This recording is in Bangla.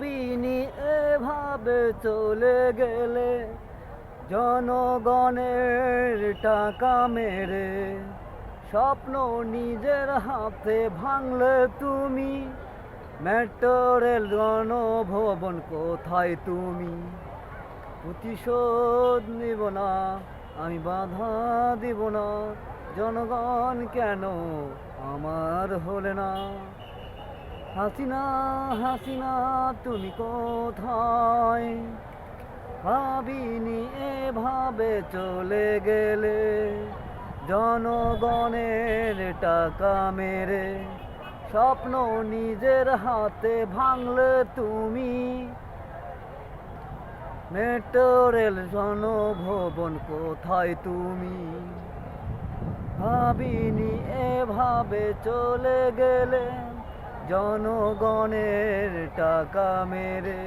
ভাবিনি এভাবে চলে গেলে জনগণের টাকা মেরে, স্বপ্ন নিজের হাতে ভাঙলে তুমি। মেট্রো রেল গণভবন কোথায় তুমি? প্রতিশোধ নিব না, আমি বাধা দিব না, জনগণ কেন আমার হলে না? হাসিনা হাসিনা, তুমি কোথায়? ভাবিনি এভাবে চলে গেলে, জনগণের টাকা মেরে, স্বপ্ন নিজের হাতে ভাঙলে তুমি। মেট্রো রেল জনভবন কোথায় তুমি? ভাবিনি এভাবে চলে গেলে জনগণের টাকা মেরে